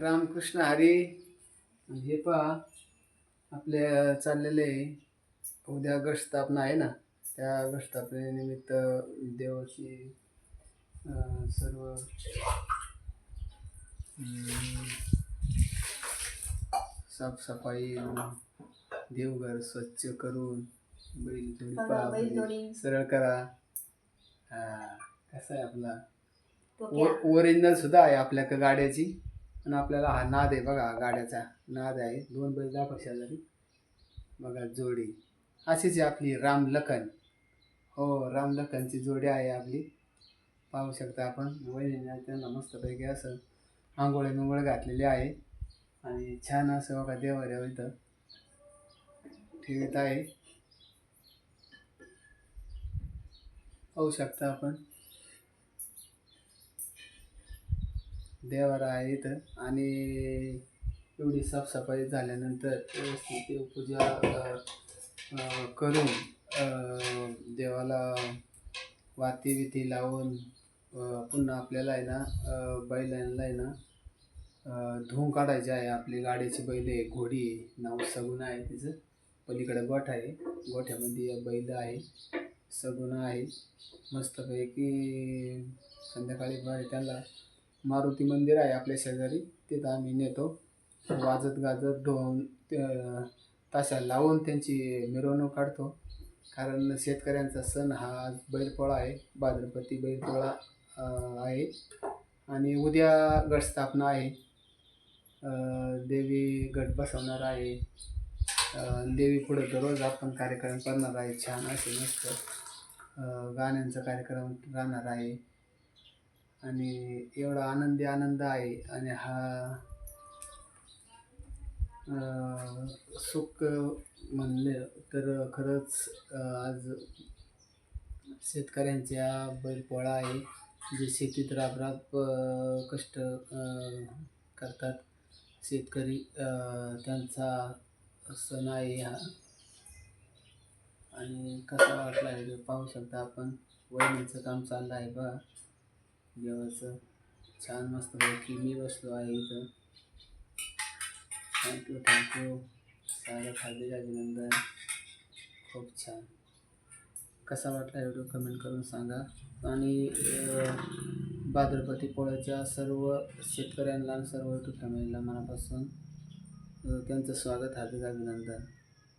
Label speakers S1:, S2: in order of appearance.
S1: रामकृष्ण हरी. हे पहा आपल्या चाललेले उद्या गट स्थापना आहे ना त्या गट स्थापनेनिमित्त देवाची सर्व साफसफाई देवघर स्वच्छ करून बैल. सरळ करा. हा कसा आहे आपला? ओरिजिनल सुद्धा आहे आपल्या गाड्याची. आणि आपल्याला हा नाद आहे बघा गाड्याचा नाद आहे. दोन बैल दाखव शेजारी. बघा जोडी. अशीच आहे आपली रामलखन हो रामलखनची जोडी आहे आपली. पाहू शकता आपण. वहिनीने त्यांना मस्तपैकी असं आंघोळे मिंगोळे घातलेली आहे. आणि छान असं बघा देवाऱ्या इथं ठेवीत आहे. पाहू शकता आपण. देवारा आहे इथं आणि एवढी साफसफाई झाल्यानंतर व्यवस्थित देवपूजा करून देवाला वाती बिती लावून पुन्हा आपल्याला आहे ना बैलांना आहे ना धुवून काढायचे आहे. आपली गाडीची बैल आहे घोडी आहे नाव सगुण आहे तिचं. पलीकडे गोठ आहे. गोठ्यामध्ये बैल आहे सगुण आहे. मस्तपैकी संध्याकाळी बाहेर त्याला मारुती मंदिर आहे आपल्या शेजारी. तिथं आम्ही नेतो. वाजत गाजत ढोन त- ताशा लावून त्यांची मिरवणूक काढतो. कारण शेतकऱ्यांचा सण हा बैलपोळा आहे. भाद्रपती बैलपोळा आहे. आणि उद्या गटस्थापना आहे. देवी गट बसवणार आहे. देवी पुढे दररोज आपण कार्यक्रम करणार आहे. छान असे मस्त गाण्यांचा कार्यक्रम राहणार आहे. आणि एवढा आनंदी आनंद आहे आणि हा सुख म्हणले तर खरंच आज शेतकऱ्यांच्या बैलपोळा आहे. जे शेतीत राब राब कष्ट करतात शेतकरी त्यांचा सण आहे हा. आणि कसा वाटला आहे पाहू शकता आपण. वहिनीचं काम चाललं आहे बा. देवाचं छान मस्त पैकी मी बसलो आहे इथं. थँक्यू थँक्यू सारं खाल्लेलं अभिनंदन. खूप छान. कसा वाटला व्हिडिओ कमेंट करून सांगा. आणि भाद्रपती पोळ्याच्या सर्व शेतकऱ्यांना सर्व युट्यूब फॅमिलीला मनापासून त्यांचं स्वागत हार्दिक अभिनंदन.